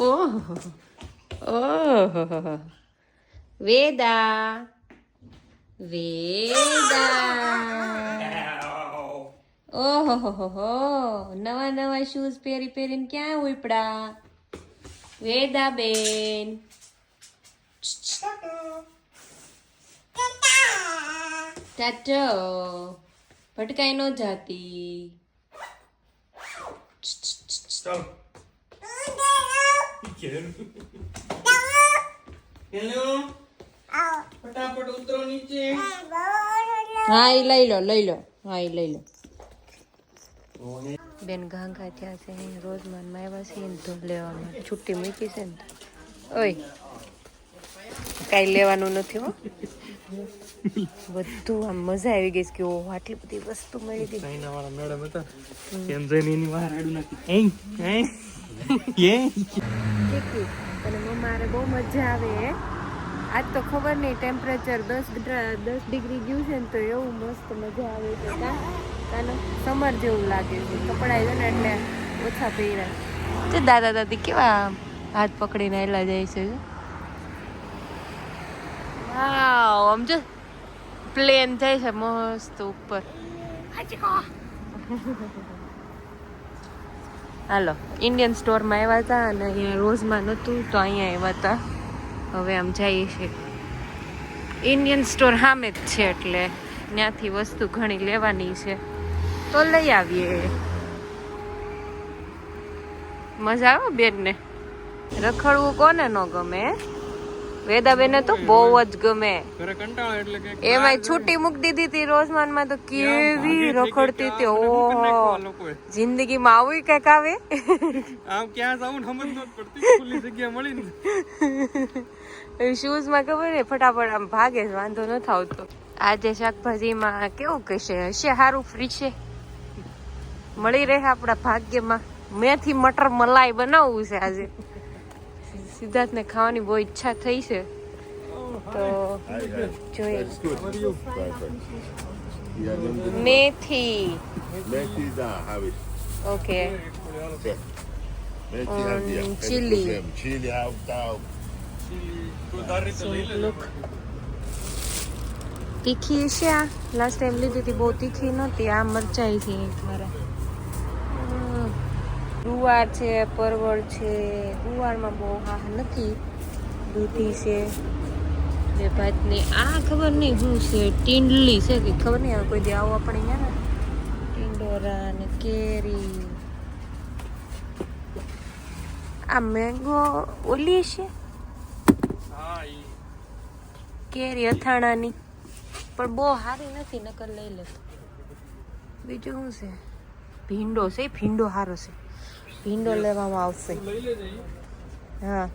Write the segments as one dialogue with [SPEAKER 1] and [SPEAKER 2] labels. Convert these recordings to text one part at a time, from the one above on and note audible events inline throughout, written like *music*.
[SPEAKER 1] ઓહો ઓહો વેદા વેદા ઓહો નવા નવા શૂઝ પહેરી પહેરીને ક્યાં ઉપડા વેદા બેન ટાટો ભટકાઈ ન જાતી
[SPEAKER 2] હેલો ફટાફટ ઉતરો નીચે.
[SPEAKER 1] હા એ લઈ લો લઈ લો. હા એ લઈ લો. બેન ગાંગા થયા છે રોજ માનમાં આવ્યા છે ને ધૂમ લેવામાં છુટ્ટી મૂકી છે ને. ઓય. કાંઈ લેવાનું નથી હો. બધું આમ મજા આવી ગઈ છે કે ઓહ આટલી બધી વસ્તુ મળી હતી.
[SPEAKER 2] મેડમ હતા. એમ જઈને એની વાર આડું નાખી. *laughs* એઈ એઈ
[SPEAKER 1] અને મારે બહુ મજા આવે. આજ તો ખબર નહીં ટેમ્પરેચર દસ દસ ડિગ્રી ગયું છે ને તો એવું મસ્ત મજા આવે છે. કાનો? સમર જેવું લાગે છે. કપડા છે ને એટલે ઓછા પહેર્યા. તે દાદા દાદી કેવા હાથ પકડીને એલા જાય છે? વાવ આમ જો પ્લેન જાય છે મસ્ત ઉપર. હાલો ઇન્ડિયન સ્ટોરમાં આવ્યા હતા અને અહીંયા રોઝમાં નહોતું તો અહીંયા આવ્યા હતા. હવે આમ જઈએ છીએ. ઇન્ડિયન સ્ટોર સામે જ છે એટલે ત્યાંથી વસ્તુ ઘણી લેવાની છે. તો લઈ આવીએ. મજા આવે બેનને? રખડવું કોને ન ગમે વેદાબેને તો બહુ જ ગમે. એમાં છૂટી મૂકી દીધી હતી રોઝમાનમાં તો કેવી રખડતી હતી. ઓહો. જિંદગીમાં આવું કંઈક આવે?
[SPEAKER 2] આમ ક્યાં જવું ને સમજ નથી પડતી. ખુલ્લી જગ્યા મળી
[SPEAKER 1] શૂઝમાં ખબર ને ફટાફટ આમ ભાગે વાંધો ન આવતો આજે શાકભાજીમાં કેવું કહેશે? હશે સારું ફ્રી છે. મળી રહે આપણા ભાગ્યમાં. મેથી મટર મલાઈ બનાવવું છે આજે. સિદ્ધાર્થને ખાવાની બહુ ઈચ્છા થઈ છે તો જોઈએ મેથી okay
[SPEAKER 3] chilli chilli die. Kein
[SPEAKER 1] Chili.
[SPEAKER 3] Problem. Chili auch da.
[SPEAKER 2] તું તારી રીતે લઈ લે
[SPEAKER 1] લુક તીખી છે આ લાસ્ટ ટાઈમ લીધી હતી બહુ તીખી નહોતી આ મરચાઈ છે મારા. ગુવાર છે પરવળ છે ગુવારમાં બહુ હા નથી. દૂધી છે. બે ભાતની આ ખબર નહીં શું છે ટીંડલી છે કે ખબર નહીં હવે કોઈ દી આવો આપણે અહીંયા ને. ટીંડોરા ને કેરી. આ મેંગો ઓલી છે? કેરી અથાણાની પણ બહુ સારી નથી નકર લઈ લે બીજું શું છે? ભીંડો છે ભીંડો સારો છે. ભીંડો લેવામાં આવશે. હા.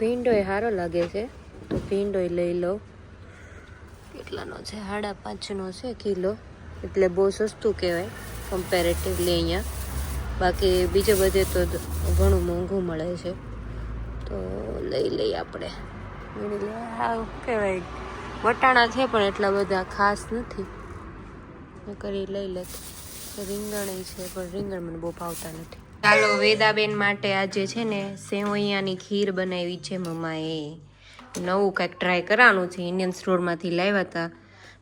[SPEAKER 1] ભીંડો સારો લાગે છે. તો ભીંડો લઈ લો. કેટલાનો છે? સાડા પાંચનો છે કિલો. એટલે બહુ સસ્તું કહેવાય કમ્પેરેટિવલી અહીંયા. બાકી બીજે બધે તો ઘણું મોંઘું મળે છે. તો લઈ લઈએ આપણે. કહેવાય. વટાણા છે પણ એટલા બધા ખાસ નથી. કરી લઈ લેત. રીંગણ છે પણ રીંગણ મને બહુ ભાવતા નથી. ચાલો વેદાબેન માટે આજે છે ને સેવૈયાની ખીર બનાવી છે મમ્માએ. નવું કંઈક ટ્રાય કરવાનું છે ઇન્ડિયન સ્ટોરમાંથી લાવ્યા હતા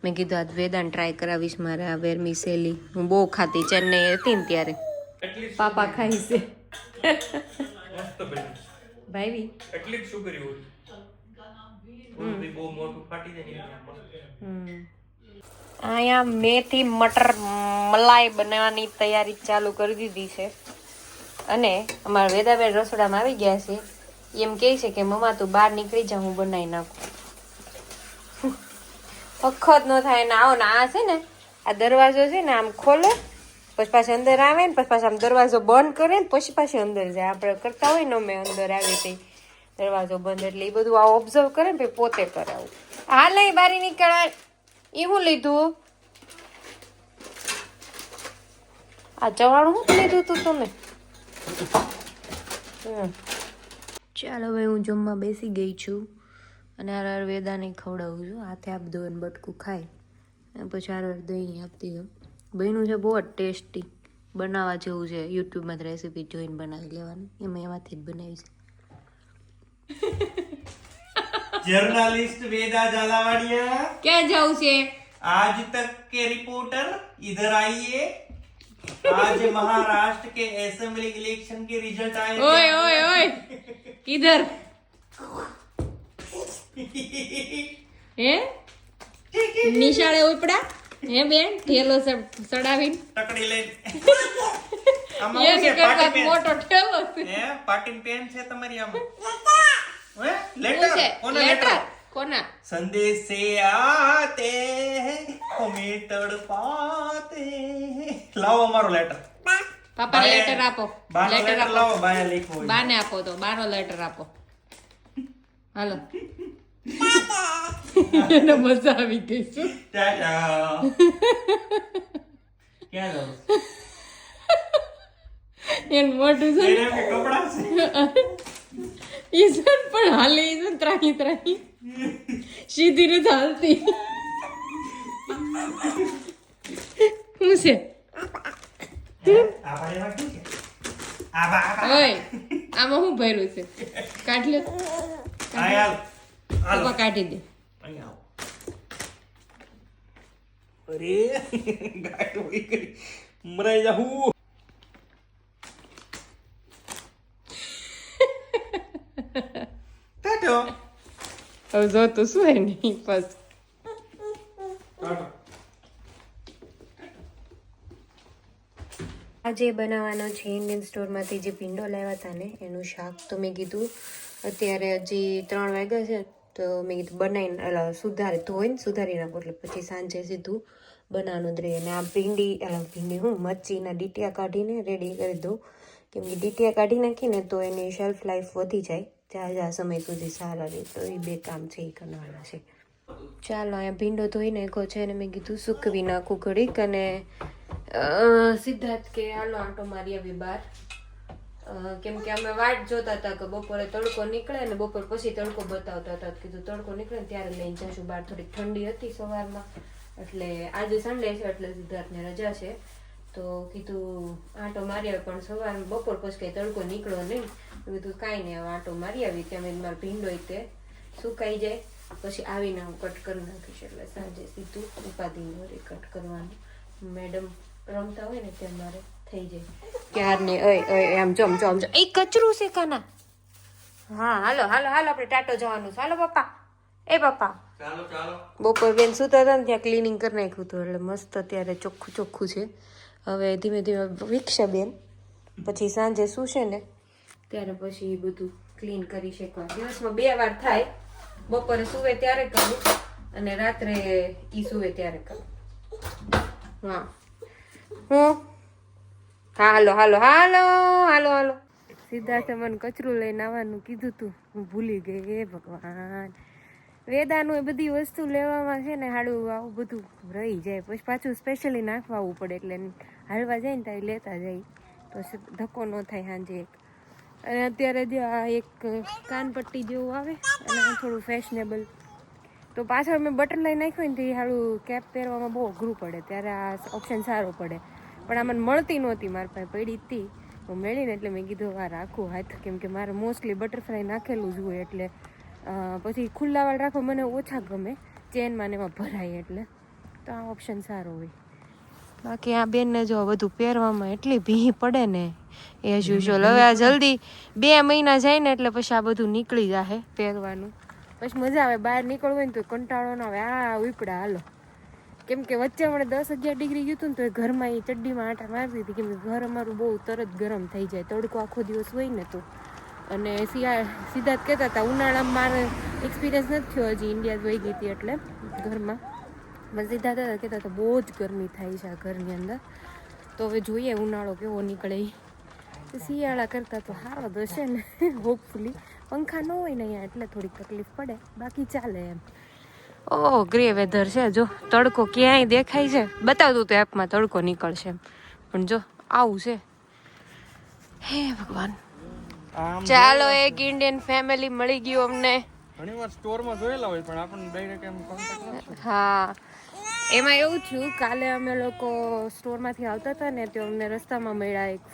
[SPEAKER 1] મેં કીધું આજ વેદાન ટ્રાય કરાવીશ મારે આ વેરમી સેલી. હું બહુ ખાતી ચેન્નઈ હતી ને ત્યારે. પાપા ખાઈ છે. ભાઈ
[SPEAKER 2] એટલી શું કર્યું બહુ મોટું ફાટી જાય
[SPEAKER 1] અહીંયા મેથી, મટર, મલાઈ બનાવવાની તૈયારી ચાલુ કરી દીધી છે. અને અમારા વેદાબેન રસોડામાં આવી ગયા છે. એમ કહે છે કે, મમ્મા, તું બહાર નીકળી જા, હું બનાવી નાખું. વખત ન થાય ને આવો ને આ છે ને, આ દરવાજો છે ને આમ ખોલે, પછી પાછી અંદર આવે ને, પછી પાછા આમ દરવાજો બંધ કરે ને, પછી પાછી અંદર જાય. આપણે કરતા હોય ને અમે અંદર આવી તે દરવાજો બંધ, એટલે એ બધું આ ઓબ્ઝર્વ કરે ને પોતે કરાવું. હાલ નહીં બારી નીકળાય. એ હું લીધું? આ ચવાણું શું લીધું તું તમે. ચાલો હવે હું જમવા બેસી ગઈ છું અને હાર વેદાને ખવડાવું છું. હાથે આપ દો અને બટકું ખાય. અને પછી હાર દહીં આપતી દઉં બહેનું છે બહુ જ ટેસ્ટી. બનાવવા જેવું છે. યુટ્યુબમાં રેસીપી જોઈને બનાવી લેવાની. એમાં એમાંથી જ બનાવી છે. *laughs*
[SPEAKER 2] जर्नलिस्ट वेदा झालावाड़िया
[SPEAKER 1] ક્યાં જવું છે
[SPEAKER 2] आज तक के रिपोर्टर इधर आइए आज महाराष्ट्र के असेंबली इलेक्शन के रिजल्ट आए थे।
[SPEAKER 1] ઓય ઓય ઓય કિધર હે નિશાળે ઉપડા હે બેન ઠેલો સ- સડાવીને
[SPEAKER 2] ટકડી લઈને *laughs* આમાં શું
[SPEAKER 1] એની
[SPEAKER 2] છે?
[SPEAKER 1] કરતા
[SPEAKER 2] પાટી પેન.
[SPEAKER 1] મોટો ઠેલો છે
[SPEAKER 2] હે પાટીન પેન છે તમારી આમાં હે? લેટર કોના
[SPEAKER 1] લેટર કોના?
[SPEAKER 2] સંદેશે આતે હમે તડપાતે લાવો અમારો લેટર
[SPEAKER 1] પાપા લેટર આપો. લેટર
[SPEAKER 2] લાવો બાને લખો
[SPEAKER 1] બાને આપો તો બાનો લેટર આપો. હાલો. *laughs* મજા આવી ગઈ શું
[SPEAKER 2] ટાટા. ક્યાં જાવ *laughs*
[SPEAKER 1] એન મોટું છે
[SPEAKER 2] કપડા છે. *laughs*
[SPEAKER 1] ઈસન પણ હાલે ઈસન ત્રાહી ત્રાહી. સીધી નથી હાલતી. શું છે? ઓય આમાં શું ભર્યું છે? કાઢ લે. કાઢી દે.
[SPEAKER 2] અરે ગાય મરાઈ જાહું ટાટો
[SPEAKER 1] હવે જો તો શું હે નહીં બસ આજે બનાવવાનો છે ઇન્ડિયન સ્ટોરમાંથી જે ભીંડો લાવ્યા હતા ને એનું શાક તો મેં કીધું અત્યારે હજી ત્રણ વાગ્યા છે તો મેં કીધું બનાવીને એટલે સુધારે ધોઈને સુધારી નાખો એટલે પછી સાંજે સીધું બનાવવાનું જ અને આ ભીંડી એટલે ભીંડી હું મચ્છીના ડીટિયા કાઢીને રેડી કરી દઉં કેમ કે ડીટિયા કાઢી નાખીને તો એની શેલ્ફ લાઈફ વધી જાય જ્યાં સમય સુધી સારા રહે તો એ બે કામ છે, એ કરવાના છે. ચાલો, અહીંયા ભીંડો ધોઈ નાખ્યો છે અને મેં કીધું સૂકવી નાખું ઘડીક અને સિદ્ધાર્થ કે, હાલો, આંટો મારી આવી બહાર. કેમ કે અમે વાટ જોતા હતા કે બપોરે તડકો નીકળે ને બપોર પછી તડકો બતાવતા હતા. કીધું, તડકો નીકળે ત્યારે લઈને જશું, બહાર થોડીક ઠંડી હતી સવારમાં. એટલે આજે સન્ડે છે, એટલે સિદ્ધાર્થને રજા છે. તો કીધું, આંટો મારી આવે, પણ સવારમાં બપોર પછી કઈ તડકો નીકળો નહીં. તો કીધું કાંઈ નહીં હવે આંટો મારી આવી ત્યાં મેં મારો ભીંડો હોય તે સુકાઈ જાય પછી આવીને હું કટ કરી નાખીશ એટલે સાંજે સીધું ઉપાધિ વળી કટ કરવાનું. મેડમ રમતા હોય ને ત્યાં મારે થઈ જાય. ક્યારને ઓય ઓય આમ જો આમ જો આમ જો. એ કચરું છે કાના? હા હાલો હાલો હાલો આપણે ટાટો જવાનું છે. હાલો પપ્પા. એ પપ્પા.
[SPEAKER 2] ચાલો ચાલો.
[SPEAKER 1] બપોર બેન સુતા હતા ને ત્યાં ક્લિનિંગ કરી નાખ્યું હતું એટલે મસ્ત અત્યારે ચોખ્ખું ચોખ્ખું છે. હવે ધીમે ધીમે વિકસે બેન. પછી સાંજે શું છે ને ત્યારે પછી એ બધું ક્લીન કરી શકવા. દિવસમાં બે વાર થાય. બપોરે સૂવે ત્યારે કરું અને રાત્રે ઈ સૂવે ત્યારે કરું. હા. હું? હાલો હાલો હાલો હાલો હાલો. સિદ્ધાર્થે મને કચરું લઈને આવવાનું કીધું તું. હું ભૂલી ગઈ. હે ભગવાન. વેદાનું એ બધી વસ્તુ લેવામાં છે ને હાડું, આવું બધું રહી જાય. પછી પાછું સ્પેશિયલી નાખવા આવવું પડે એટલે હાલવા જાય ને ત્યાં લેતા જાય. તો ધક્કો ન થાય સાંજે એક. અને અત્યારે જે આ એક કાનપટ્ટી જેવું આવે અને થોડું ફેશનેબલ તો પાછળ મેં બટન લઈ નાખ્યું ને તો એ હાડું કેપ પહેરવામાં બહુ અઘરું પડે. ત્યારે આ ઓપ્શન સારો પડે. પણ આ મને મળતી નહોતી, મારી પાસે પડી હતી. હું મેળીને એટલે મેં કીધું, આ રાખું હાથ. કેમ કે મારે મોસ્ટલી બટરફ્લાય નાખેલું જ હોય એટલે પછી ખુલ્લાવાળ રાખવા રાખો મને ઓછા ગમે. ચેનમાં ને એમાં ભરાય એટલે. તો આ ઓપ્શન સારો હોય. બાકી આ બેનને જો બધું પહેરવામાં એટલી ભીહ પડે ને એઝ યુઝ્યુઅલ હવે આ જલ્દી બે મહિના જાય ને એટલે પછી આ બધું નીકળી જાહે પહેરવાનું. પછી મજા આવે, બહાર નીકળવું હોય ને તો કંટાળો ના આવે. આ ઉપડા, હાલો. કેમ કે વચ્ચે મને દસ અગિયાર ડિગ્રી ગયું હતું ને તો ઘરમાં એ ચડ્ડીમાં આટા મારતી હતી. કેમ કે ઘર અમારું બહુ તરત ગરમ થઈ જાય. તડકો આખો દિવસ હોય ને તો. અને શિયાળ સીધા જ કહેતા હતા, ઉનાળામાં મારે એક્સપિરિયન્સ નથી થયો હજી ઇન્ડિયા વહી ગઈ હતી એટલે ઘરમાં. પણ દાદા હતા કહેતા હતા બહુ જ ગરમી થાય છે આ ઘરની અંદર. તો હવે જોઈએ ઉનાળો કેવો નીકળે. શિયાળા કરતાં તો સારો થશે ને હોપફુલી પંખા ન હોય ને અહીંયા એટલે થોડીક તકલીફ પડે. બાકી ચાલે એમ. ઓ ગ્રે વેધર છે જો. તડકો ક્યાંય દેખાય છે? બતાવતું તો એપમાં તડકો નીકળશે એમ. પણ જો આવું છે. હે ભગવાન. ચાલો એક ઇન્ડિયન ફેમિલી મળી ગયું અમને. હા. એમાં એવું થયું, કાલે અમે લોકો સ્ટોરમાંથી આવતા હતા ને તો અમને રસ્તામાં મળ્યા એક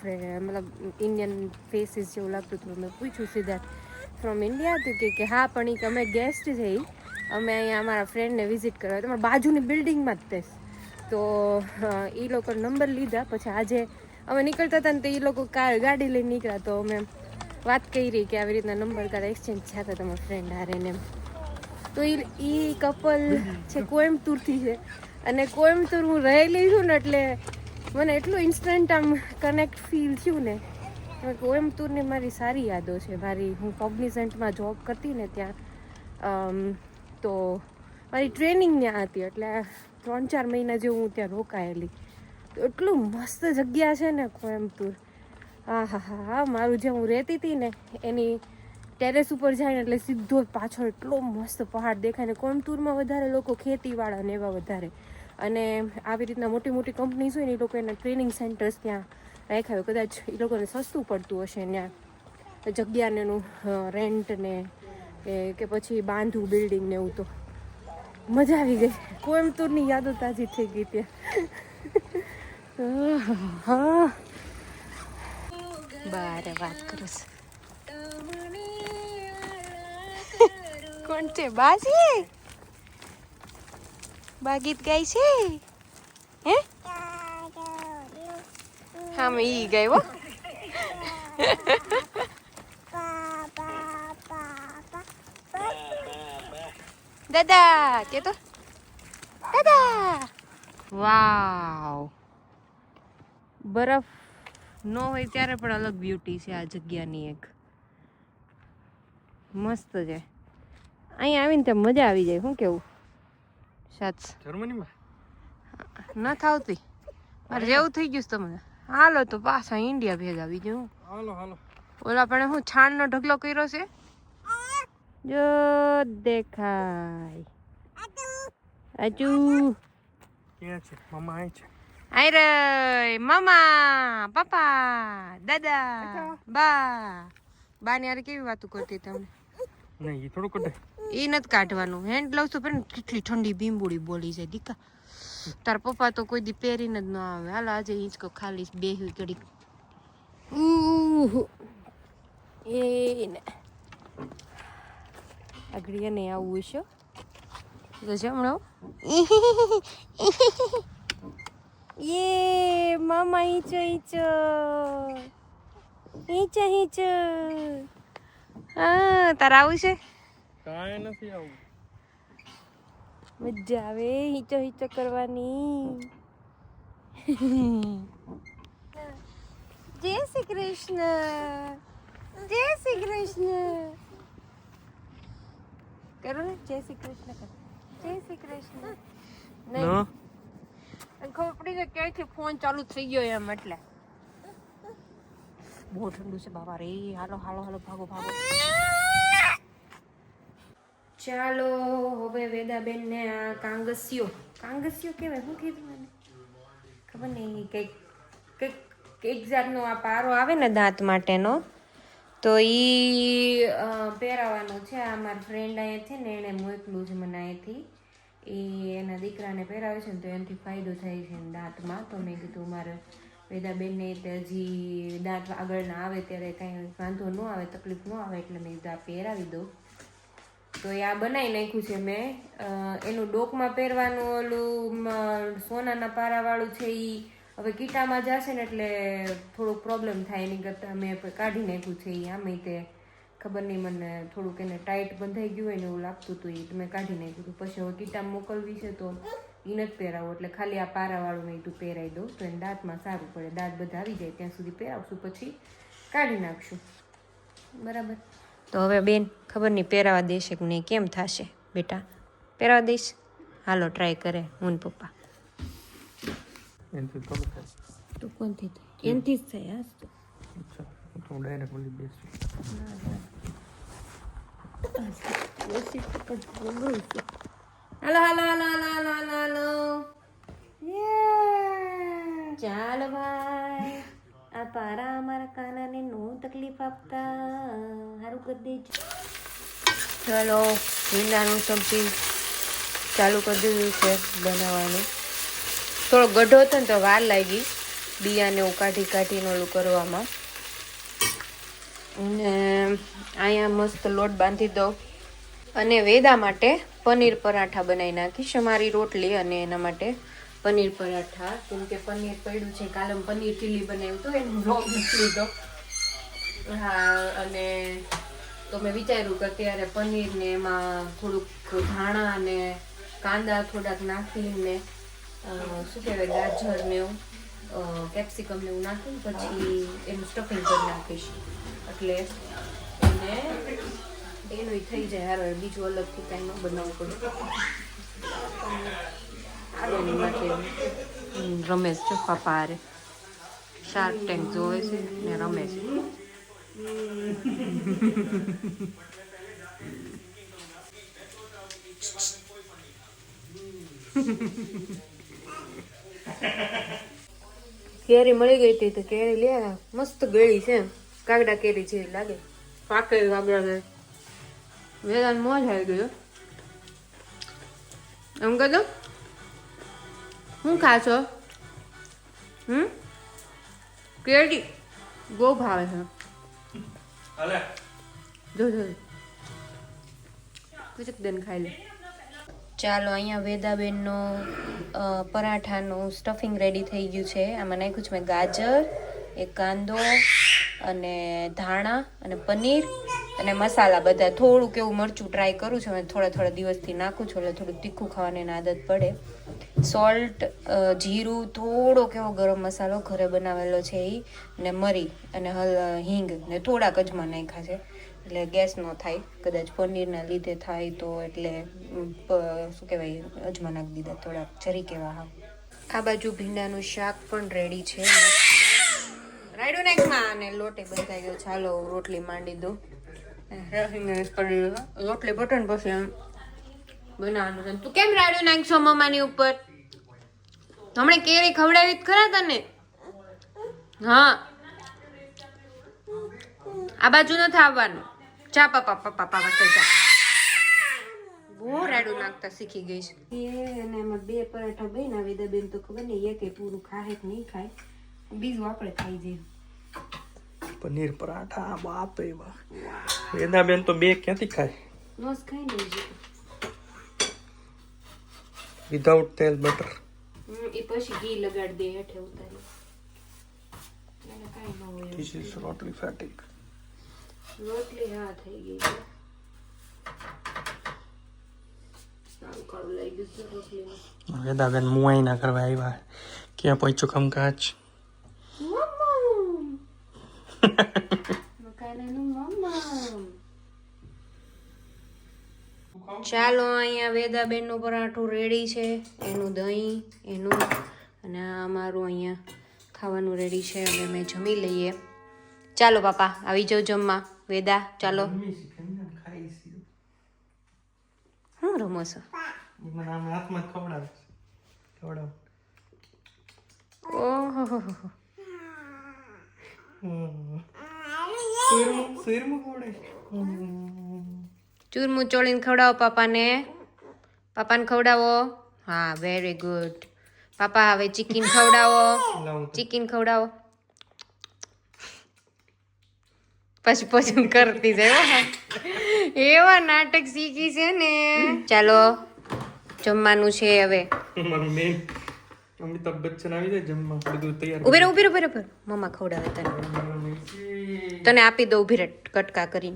[SPEAKER 1] મતલબ ઇન્ડિયન ફેસીસ જેવું લાગતું હતું. મેં પૂછ્યું સીધા ફ્રોમ ઇન્ડિયા હતું કે હા, પણ એક અમે ગેસ્ટ થઈ અમે અહીંયા અમારા ફ્રેન્ડને વિઝિટ કરવા તમારા બાજુની બિલ્ડિંગમાં જ તે. તો એ લોકો નંબર લીધા. પછી આજે અમે નીકળતા હતા ને તો એ લોકો કાર ગાડી લઈને નીકળ્યા. તો અમે વાત કરી કે આવી રીતના નંબર કાર્ડ એક્સચેન્જ થયા હતા તમારા ફ્રેન્ડ હારે ને તો એ એ કપલ છે કોઈમ્બતુરથી છે. અને કોઈમ્બતુર હું રહેલી છું ને એટલે મને એટલું ઇન્સ્ટન્ટ આમ કનેક્ટ ફીલ થયું ને. કોઈમ્બતુરની મારી સારી યાદો છે. મારી, હું કોગ્નિઝન્ટમાં જોબ કરતી ને ત્યાં તો મારી ટ્રેનિંગ ત્યાં હતી એટલે ત્રણ ચાર મહિના જેવું હું ત્યાં રોકાયેલી. તો એટલું મસ્ત જગ્યા છે ને કોઈમ્બતુર હા હા હા મારું જે હું રહેતી હતી ને, એની ટેરેસ ઉપર જાય ને એટલે સીધો પાછળ એટલો મસ્ત પહાડ દેખાય ને કોઈમ્બતુરમાં વધારે લોકો ખેતીવાળા ને એવા વધારે. અને આવી રીતના મોટી મોટી કંપનીઝ હોય ને, એ લોકો એના ટ્રેનિંગ સેન્ટર્સ ત્યાં રાખ્યા હોય. કદાચ એ લોકોને સસ્તું પડતું હશે ત્યાં. જગ્યાને એનું રેન્ટ ને કે- કે પછી બાંધવું બિલ્ડિંગ ને એવું તો મજા આવી ગઈ. કોઈમ્બતુરની યાદો તાજી થઈ ગઈ ત્યાં. *laughs* હા બારે વાત કરું કોણ છે બા છે બા ગીત ગાય છે હે હા મેં ઈ ગાય હો દાદા કે તો દાદા વાવ બરફ ન હોય ત્યારે પણ અલગ બ્યુટી છે આ જગ્યાની એક. મસ્ત છે. અહીંયા આવીને ત્યાં મજા આવી જાય શું કેવું? સાચ.
[SPEAKER 2] જર્મનીમાં?
[SPEAKER 1] ન થાવતી. મારે જેવું થઈ ગયું છે તમને હાલો તો પાછા ઇન્ડિયા ભેગા આવી જવું
[SPEAKER 2] હાલો હાલો.
[SPEAKER 1] ઓલા પણ હું છાણનો ઢગલો કર્યો છે? જો દેખાય. આજુ
[SPEAKER 2] ક્યાં છે? મમ્મા અહીં છે.
[SPEAKER 1] રે મામા પપ્પા દાદા બા બા. ને યાર કેવી વાતો કરતી તમને?
[SPEAKER 2] નહીં એ થોડું કઢે
[SPEAKER 1] એ નથી કાઢવાનું. હેન્ડ ગ્લવ્સ તો પહેરીને કેટલી ઠંડી બીંબુડી બોલી જાય દીકા. તાર પપ્પા તો કોઈ દી પહેરીને જ ન આવે. હાલો આજે હિંચકો ખાલી બે ઉહ. એ ને. આગળ એને આવું હશે. તો જમણો. *laughs* યે મામા ઈચો ઈચો ઈચો ઈચો હા તારે આવું છે
[SPEAKER 2] કાંઈ નથી આવું
[SPEAKER 1] મજા આવે હિચો હિચો કરવાની જય શ્રી કૃષ્ણ જય શ્રી કૃષ્ણ કરો ને જય શ્રી કૃષ્ણ કરો જય શ્રી કૃષ્ણ નહીં અને ખબર પડી કે ક્યાંયથી ફોન ચાલુ થઈ ગયો એમ એટલે. બહુ ઠંડુ છે બાબા રે. હાલો હાલો હાલો, ભાગો ભાગો. ચાલો, હવે વેદાબેન ને આ કાંગસીઓ. કાંગસીઓ કહેવાય? શું કીધું મને ખબર નહીં, કંઈક કંઈક એક જાતનો આ પારો આવે ને દાંત માટેનો, તો એ પહેરાવાનો છે. આ મારા ફ્રેન્ડ અહીંયાથી ને, એણે મોકલું છે મને અહીંયાથી એ એના દીકરાને પહેરાવે છે ને તો એનાથી ફાયદો થાય છે દાંતમાં. તો મેં કીધું મારે વેદાબેનને હજી દાંત આગળના આવે ત્યારે કાંઈ વાંધો ન આવે, તકલીફ ન આવે એટલે મેં કીધું આ પહેરાવી દઉં તો એ આ બનાવી નાખ્યું છે મેં. એનું ડોકમાં પહેરવાનું ઓલું સોનાના પારાવાળું છે એ હવે કીટામાં જશે ને એટલે થોડુંક પ્રોબ્લેમ થાય. એની કરતાં મેં કાઢી નાખ્યું છે એ આમે તે ખબર નહીં મને થોડુંક એને ટાઈટ બંધાઈ ગયું હોય ને એવું લાગતું હતું એ તો મેં કાઢી નાખ્યું હતું. પછી હવે કીટામાં મોકલવી છે તો એ નથી પહેરાવું એટલે ખાલી આ પારાવાળું મેં તું પહેરાવી દઉં. તો એને દાંતમાં સારું પડે દાંત બધા આવી જાય ત્યાં સુધી પહેરાવશું પછી કાઢી નાખશું. બરાબર. તો હવે બેન ખબર નહીં પહેરાવા દેશે કે નહીં કેમ થશે બેટા? પહેરાવા દઈશ. હાલો ટ્રાય કરે હું ને પપ્પા. તો કોનથી થાય? એનથી જ થાય
[SPEAKER 2] હા હું તો ડાયરેક્ટ ઓલી બેસું.
[SPEAKER 1] હાલો હાલો હાલો હાલો હાલો હાલો હાલો. ચાલો ભાઈ. આ પારા અમારા કાનાને નો તકલીફ આપતા. સારું કરી દેજો. ચલો ભીંડાનું સબ્જી ચાલુ કરી દીધું છે બનાવવાનું. થોડો ગઢો હતો ને તો વાર લાગી. બિયાને એવું કાઢી કાઢીને ઓલું કરવામાં. અને અહીંયા મસ્ત લોટ બાંધી દો અને વેદા માટે પનીર પરાઠા બનાવી નાખીશ. અમારી રોટલી અને એના માટે પનીર પરાઠા. કેમ કે પનીર પડ્યું છે, કાલે પનીર ચીલી બનાવ્યું તો એનો બ્લોગ લીધો હા, અને તો મેં વિચાર્યું કે અત્યારે પનીરને એમાં થોડુંક ધાણા અને કાંદા થોડાક નાખીને શું કહેવાય, ગાજર ને એવું કેપ્સિકમ ને એવું નાખીને પછી એનું સ્ટફિંગ કરી નાખીશ. એટલે એને એનું થઈ જાય હારો બીજું અલગથી કાંઈ ન બનાવવું પડે. રમેશ છે પાપા હારે શાર્ક ટેન્ક જોવે છે ને રમે છે. *laughs* કેરી મળી ગઈ હતી તો કેરી લે મસ્ત ગળી છે. કાગડા કેરી જેવી લાગે. પાકે કાગડા કેરી વેદાન મોજ આવી ગયો. એમ કહેતો શું છો હમ? કેરી બહુ ભાવે છે. જો જો. કુછક દેન ખાઈ લે. ચાલો, અહીંયા વેદાબેનનો પરાઠાનું સ્ટફિંગ રેડી થઈ ગયું છે. આમાં નાખ્યું છે મેં ગાજર, એક કાંદો અને ધાણા અને પનીર અને મસાલા બધા. થોડુંક એવું મરચું ટ્રાય કરું છું મેં થોડા થોડા દિવસથી નાખું છું, એટલે થોડું તીખું ખાવાની આદત પડે. સોલ્ટ જીરું, થોડોક એવો ગરમ મસાલો ઘરે બનાવેલો છે એ ને મરી અને હલ, હિંગ ને થોડાક અજમા નાખ્યા છે. એટલે ગેસ ન થાય. કદાચ પનીરના લીધે થાય તો એટલે શું કહેવાય અજમા નાખી દીધા થોડાક જરી કેવા હા આ બાજુ ભીંડાનું શાક પણ રેડી છે. રાયડો નાખમાં અને લોટે બંધાઈ ગયો ચાલો રોટલી માંડી દો રોટલી બટન પછી એમ બનાવવાનું છે. તું કેમ રાયડું નાખશો મમ્માની ઉપર? હમણાં કેરી ખવડાવી જ ખરા તને? હા. આ બાજુ નથી આવવાનું. ચા પાપા પાપા પાપા જા. બહુ રાડું નાખતા શીખી ગઈ છે. એ અને એમાં બે પરાઠા બન્યા વેદા બેન તો ખબર નહીં એકે પૂરું ખાય કે નહીં ખાય. બીજું આપણે ખાઈ જઈએ.
[SPEAKER 2] પનીર પરાઠા બાપ રે બા વેદા બેન તો બે ક્યાંથી ખાય?
[SPEAKER 1] રોજ ખાઈ નહીં
[SPEAKER 2] વિધાઉટ તેલ બટર
[SPEAKER 1] એ પછી ઘી લગાડી દે હેઠે ઉતારી. એને કાઈ ન હોય. એવું.
[SPEAKER 2] ધીસ ઇઝ રોટલી
[SPEAKER 1] હા થઈ ગઈ છે.
[SPEAKER 2] વેદાબેન મુઆઈ ના કરવા આવ્યા. ક્યાં પહોંચ્યો કામકાજ
[SPEAKER 1] મમ્મા! *laughs* મકાનાનું મમ્મા! ચાલો અહીંયા વેદાબેનનું પરાઠું રેડી છે. એનું દહીં એનું અને આ અમારું અહીંયા ખાવાનું રેડી છે. હવે અમે જમી લઈએ. ચાલો પાપા આવી જાઓ જમવા. વેદા ચાલો. શું રમો છો? ઓહો ચૂરમું ચોળીને ખવડાવો પાપાને. પાપાને ખવડાવો. હા વેરી ગુડ પાપા હવે ચિકન ખવડાવો. ચિકન ખવડાવો. પછી પસંદ કરતી જાય એવા નાટક શીખી છે ને. ચાલો જમવાનું છે હવે.
[SPEAKER 2] અમિતાભ બચ્ચન આવી જાય જમવા બધું તૈયાર.
[SPEAKER 1] મમ્મા ખવડાવે તને. તને આપી દો ઊભી રહે કટકા કરી.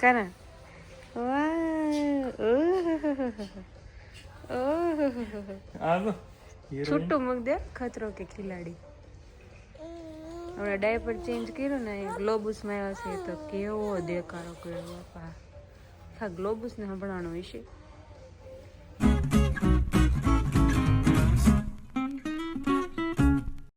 [SPEAKER 2] કરા.
[SPEAKER 1] છૂટું મૂક દે ખતરો કે ખિલાડી? હમણાં ડાયપર ચેન્જ કર્યું ને ગ્લોબુસમાં આવ્યા છે, તો કેવો દેખાડો કર્યો બાપા. હા ગ્લોબુસને સંભળાણો વિશે